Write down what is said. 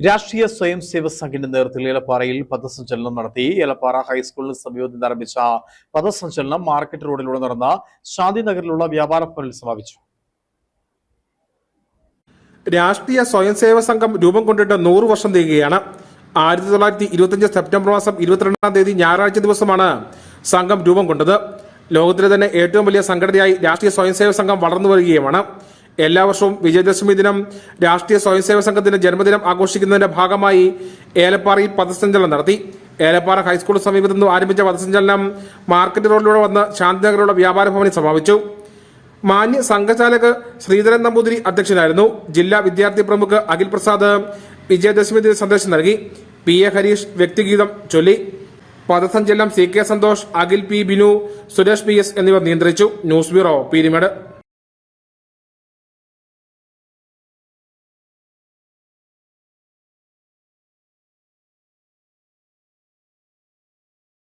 രാഷ്ട്രീയ സ്വയം സേവ സംഘിന്റെ നേതൃത്വത്തിൽ ഏലപ്പാറയിൽ പഥസഞ്ചലനം നടത്തി. ഏലപ്പാറ ഹൈസ്കൂളിന് സമീപത്ത് ആരംഭിച്ച പഥസഞ്ചലനം മാർക്കറ്റ് റോഡിലൂടെ നടന്ന ശാന്തിനഗറിലുള്ള വ്യാപാര ഭവനിൽ സമാപിച്ചു. രാഷ്ട്രീയ സ്വയം സേവ സംഘം രൂപം കൊണ്ടിട്ട് നൂറ് വർഷം തികയാണ് ആയിരത്തി തൊള്ളായിരത്തി ഇരുപത്തിയഞ്ച് സെപ്റ്റംബർ മാസം ഇരുപത്തിരണ്ടാം തീയതി ഞായറാഴ്ച ദിവസമാണ് സംഘം രൂപം കൊണ്ടത്. ലോകത്തിലെ തന്നെ ഏറ്റവും വലിയ സംഘടനയായി രാഷ്ട്രീയ സ്വയം സേവക സംഘം വളർന്നു വരികയുമാണ്. എല്ലാ വർഷവും വിജയദശമി ദിനം രാഷ്ട്രീയ സ്വയം സേവക സംഘത്തിന്റെ ജന്മദിനം ആഘോഷിക്കുന്നതിന്റെ ഭാഗമായി ഏലപ്പാറയിൽ പഥസഞ്ചലനം നടത്തി. ഏലപ്പാറ ഹൈസ്കൂൾ സമീപത്തു നിന്ന് ആരംഭിച്ച പഥസഞ്ചലനം മാർക്കറ്റ് റോഡിലൂടെ വന്ന് ശാന്തിനഗറിലുള്ള വ്യാപാര ഭവനിൽ സമാപിച്ചു. മാന്യ സംഘചാലക് ശ്രീധരൻ നമ്പൂതിരി അധ്യക്ഷനായിരുന്നു. ജില്ലാ വിദ്യാർത്ഥി പ്രമുഖ് അഖിൽ പ്രസാദ് വിജയദശമി ദിന സന്ദേശം നൽകി. പി എ ഹരീഷ് വ്യക്തിഗീതം ചൊല്ലി. പഥസഞ്ചലനം C K Santhosh Akhil P Binu Suresh P S എന്നിവർ നിയന്ത്രിച്ചു. News bureau Peermade.